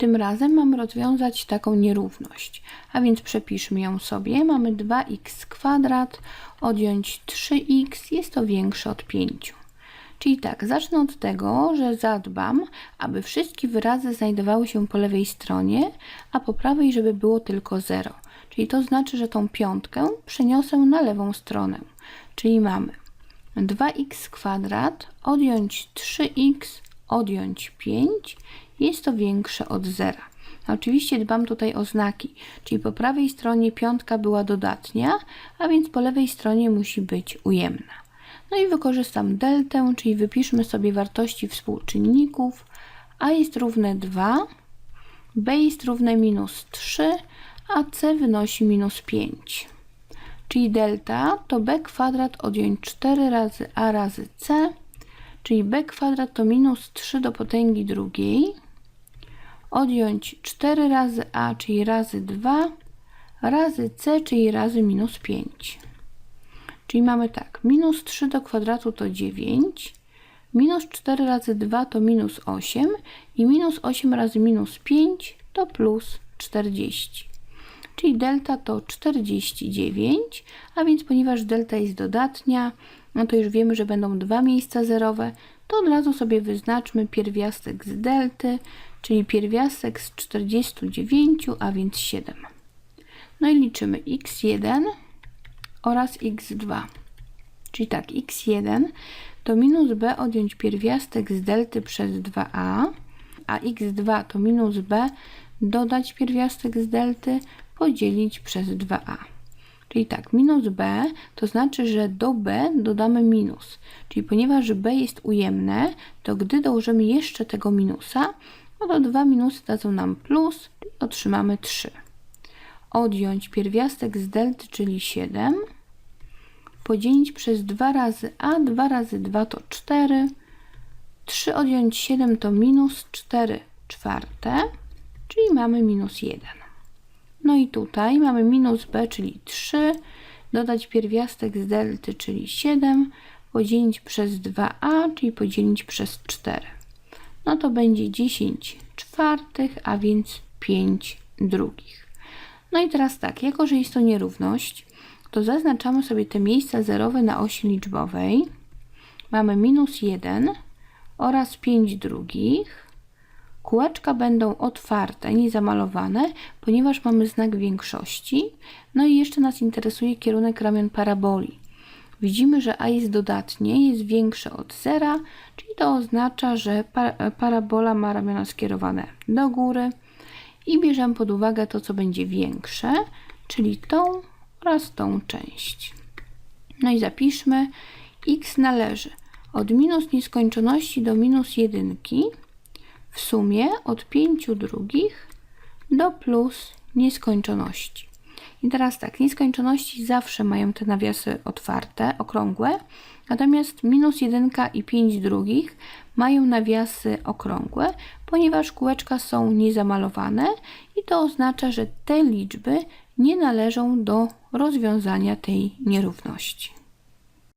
Tym razem mamy rozwiązać taką nierówność, a więc przepiszmy ją sobie. Mamy 2x kwadrat, odjąć 3x, jest to większe od 5. Czyli tak, zacznę od tego, że zadbam, aby wszystkie wyrazy znajdowały się po lewej stronie, a po prawej, żeby było tylko 0. Czyli to znaczy, że tą piątkę przeniosę na lewą stronę. Czyli mamy 2x kwadrat, odjąć 3x, odjąć 5, jest to większe od 0. Oczywiście dbam tutaj o znaki, czyli po prawej stronie piątka była dodatnia, a więc po lewej stronie musi być ujemna. No i wykorzystam deltę, czyli wypiszmy sobie wartości współczynników. a jest równe 2, b jest równe minus 3, a c wynosi minus 5. Czyli delta to b kwadrat odjąć 4 razy a razy c, czyli b kwadrat to minus 3 do potęgi drugiej, odjąć 4 razy a, czyli razy 2, razy c, czyli razy minus 5. Czyli mamy tak, minus 3 do kwadratu to 9, minus 4 razy 2 to minus 8 i minus 8 razy minus 5 to plus 40. Czyli delta to 49, a więc ponieważ delta jest dodatnia, no to już wiemy, że będą dwa miejsca zerowe, to od razu sobie wyznaczmy pierwiastek z delty, czyli pierwiastek z 49, a więc 7. No i liczymy x1 oraz x2. Czyli tak, x1 to minus b odjąć pierwiastek z delty przez 2a, a x2 to minus b dodać pierwiastek z delty podzielić przez 2a. Czyli tak, minus b to znaczy, że do b dodamy minus. Czyli ponieważ b jest ujemne, to gdy dołożymy jeszcze tego minusa, no to dwa minusy dadzą nam plus, czyli otrzymamy 3. Odjąć pierwiastek z delty, czyli 7, podzielić przez 2 razy a, 2 razy 2 to 4, 3 odjąć 7 to minus 4 czwarte, czyli mamy minus 1. No i tutaj mamy minus b, czyli 3, dodać pierwiastek z delty, czyli 7, podzielić przez 2a, czyli podzielić przez 4. No to będzie 10 czwartych, a więc 5 drugich. No i teraz tak, jako że jest to nierówność, to zaznaczamy sobie te miejsca zerowe na osi liczbowej. Mamy minus 1 oraz 5 drugich. Kółeczka będą otwarte, nie zamalowane, ponieważ mamy znak większości. No i jeszcze nas interesuje kierunek ramion paraboli. Widzimy, że a jest dodatnie, jest większe od zera, czyli to oznacza, że parabola ma ramiona skierowane do góry i bierzemy pod uwagę to, co będzie większe, czyli tą oraz tą część. No i zapiszmy, x należy od minus nieskończoności do minus jedynki, w sumie od 5 drugich do plus nieskończoności. I teraz tak, nieskończoności zawsze mają te nawiasy otwarte, okrągłe, natomiast minus 1 i 5 drugich mają nawiasy okrągłe, ponieważ kółeczka są niezamalowane i to oznacza, że te liczby nie należą do rozwiązania tej nierówności.